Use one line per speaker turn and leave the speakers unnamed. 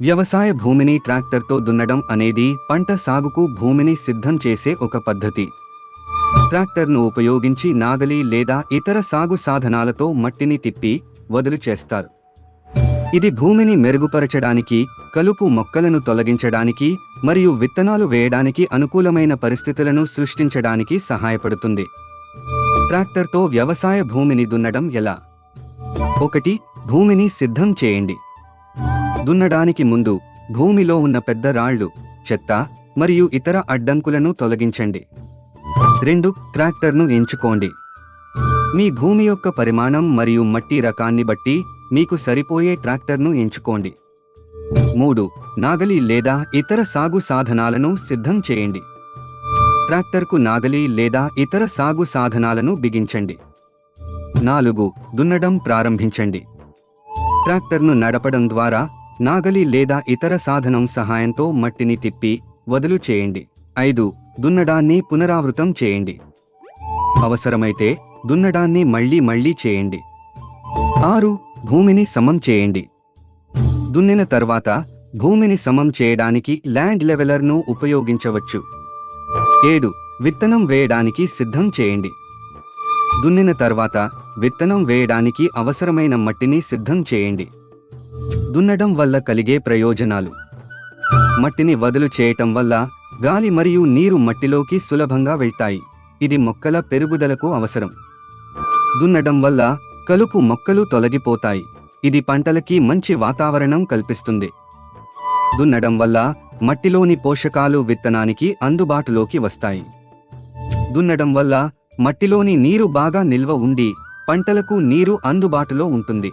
వ్యవసాయ భూమిని ట్రాక్టర్తో దున్నడం అనేది పంట సాగుకు భూమిని సిద్ధం చేసే ఒక పద్ధతి. ట్రాక్టర్ను ఉపయోగించి నాగలి లేదా ఇతర సాగు సాధనాలతో మట్టిని తిప్పి వదులు చేస్తారు. ఇది భూమిని మెరుగుపరచడానికి కలుపు మొక్కలను తొలగించడానికి మరియు విత్తనాలు వేయడానికి అనుకూలమైన పరిస్థితులను సృష్టించడానికి సహాయపడుతుంది. ట్రాక్టర్తో వ్యవసాయ భూమిని దున్నడం ఎలా? ఒకటి భూమిని సిద్ధం చేయండి. దున్నడానికి ముందు భూమిలో ఉన్న పెద్ద రాళ్ళు చెత్త మరియు ఇతర అడ్డంకులను తొలగించండి. రెండు ట్రాక్టర్ను ఎంచుకోండి. మీ భూమి యొక్క పరిమాణం మరియు మట్టి రకాన్ని బట్టి మీకు సరిపోయే ట్రాక్టర్ను ఎంచుకోండి. మూడు నాగలి లేదా ఇతర సాగు సాధనాలను సిద్ధం చేయండి. ట్రాక్టర్కు నాగలి లేదా ఇతర సాగు సాధనాలను బిగించండి. నాలుగు దున్నడం ప్రారంభించండి. ట్రాక్టర్ను నడపడం ద్వారా నాగలి లేదా ఇతర సాధనం సహాయంతో మట్టిని తిప్పి వదులు చేయండి. ఐదు దున్నడాన్ని పునరావృతం చేయండి. అవసరమైతే దున్నడాన్ని మళ్ళీ మళ్ళీ చేయండి. ఆరు భూమిని సమం చేయండి. దున్నిన తర్వాత భూమిని సమం చేయడానికి ల్యాండ్ లెవెలర్ను ఉపయోగించవచ్చు. ఏడు విత్తనం వేయడానికి సిద్ధం చేయండి. దున్నిన తర్వాత విత్తనం వేయడానికి అవసరమైన మట్టిని సిద్ధం చేయండి. దున్నడం వల్ల కలిగే ప్రయోజనాలు. మట్టిని వదులు చేయటం వల్ల గాలి మరియు నీరు మట్టిలోకి సులభంగా వెళ్తాయి. ఇది మొక్కల పెరుగుదలకు అవసరం. దున్నడం వల్ల కలుపు మొక్కలు తొలగిపోతాయి. ఇది పంటలకి మంచి వాతావరణం కల్పిస్తుంది. దున్నడం వల్ల మట్టిలోని పోషకాలు విత్తనానికి అందుబాటులోకి వస్తాయి. దున్నడం వల్ల మట్టిలోని నీరు బాగా నిల్వ ఉండి పంటలకు నీరు అందుబాటులో ఉంటుంది.